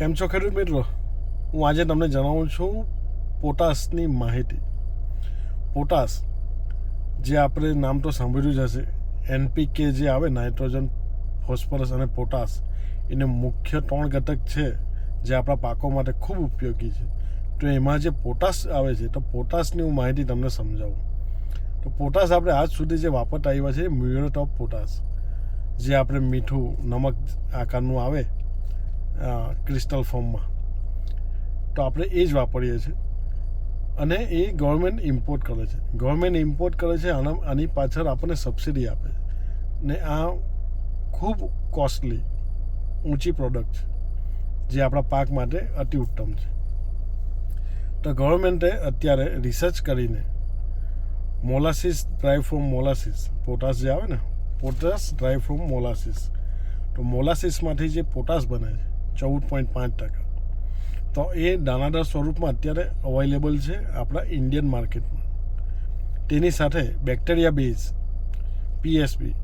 કેમ છો? ખેડૂત મિત્રો? હું આજે તમને જણાવું છું પોટાશની માહિતી. પોટાશ જે આપણે નામ તો સાંભળ્યું જ હશે. એનપીકે જે આવે, નાઇટ્રોજન, ફોસ્ફરસ અને પોટાશ, એને મુખ્ય ત્રણ ઘટક છે જે આપણા પાકો માટે ખૂબ ઉપયોગી છે. તો એમાં જે પોટાશ આવે છે, તો પોટાશની હું માહિતી તમને સમજાવું. તો પોટાશ આપણે આજ સુધી જે વાપરતા આવ્યા છે, મ્યુરેટ ઓફ પોટાશ, જે આપણે મીઠું, નમક આકારનું આવે ક્રિસ્ટલ ફોર્મમાં તો આપણે એ જ વાપરીએ છીએ. અને એ ગવર્મેન્ટ ઇમ્પોર્ટ કરે છે. ગવર્મેન્ટ ઇમ્પોર્ટ કરે છે આના આની પાછળ આપણને સબસિડી આપે છે. ને આ ખૂબ કોસ્ટલી ઊંચી પ્રોડક્ટ છે, જે આપણા પાક માટે અતિ ઉત્તમ છે. તો ગવર્મેન્ટે અત્યારે રિસર્ચ કરીને molasses dry from molasses potash જે આવે ને પોટાશ ડ્રાય ફ્રોમ મોલાસિસ તો મોલાસિસમાંથી જે પોટાશ બને છે ચૌદ પોઈન્ટ પાંચ ટકા. તો એ દાણાદાર સ્વરૂપમાં અત્યારે અવેલેબલ છે આપણા ઇન્ડિયન માર્કેટમાં તેની સાથે bacteria base PSB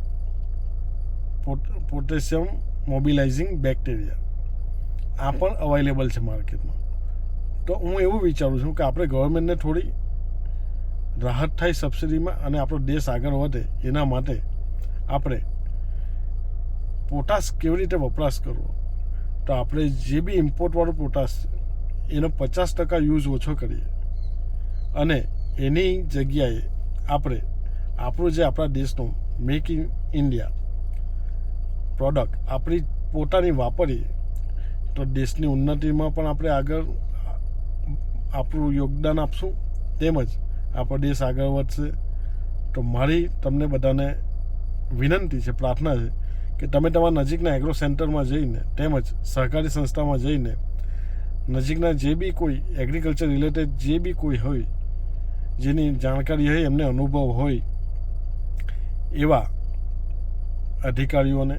potassium mobilising bacteria આ પણ અવેલેબલ છે માર્કેટમાં તો હું એવું વિચારું છું કે આપણે ગવર્મેન્ટને થોડી રાહત થાય સબસિડીમાં અને આપણો દેશ આગળ વધે, એના માટે આપણે પોટાશ કેવી રીતે વપરાશ કરવો? તો આપણે જે બી ઇમ્પોર્ટવાળો પોટાશ એનો પચાસ ટકા યુઝ ઓછો કરીએ. અને એની જગ્યાએ આપણે આપણું જે આપણા દેશનું મેક ઇન ઇન્ડિયા પ્રોડક્ટ આપણી પોતાની વાપરીએ, તો દેશની ઉન્નતિમાં પણ આપણે આગળ આપણું યોગદાન આપશું. તેમજ આપણો દેશ આગળ વધશે. તો મારી તમને બધાને વિનંતી છે, પ્રાર્થના છે કે તમે તમારા નજીકના એગ્રો સેન્ટરમાં જઈને તેમજ સહકારી સંસ્થામાં જઈને નજીકના જે બી કોઈ એગ્રીકલ્ચર રિલેટેડ જે બી કોઈ હોય, જેની જાણકારી હોય, એમને અનુભવ હોય, એવા અધિકારીઓને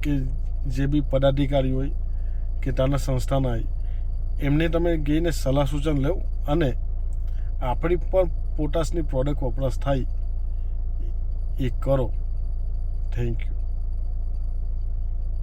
કે જે બી પદાધિકારી હોય કે ત્યાંના સંસ્થાના હોય, એમને તમે ગઈને સલાહ સૂચન લેવું અને આપણી પણ પોટાશની પ્રોડક્ટ વપરાશ થાય, એ કરો. Thank you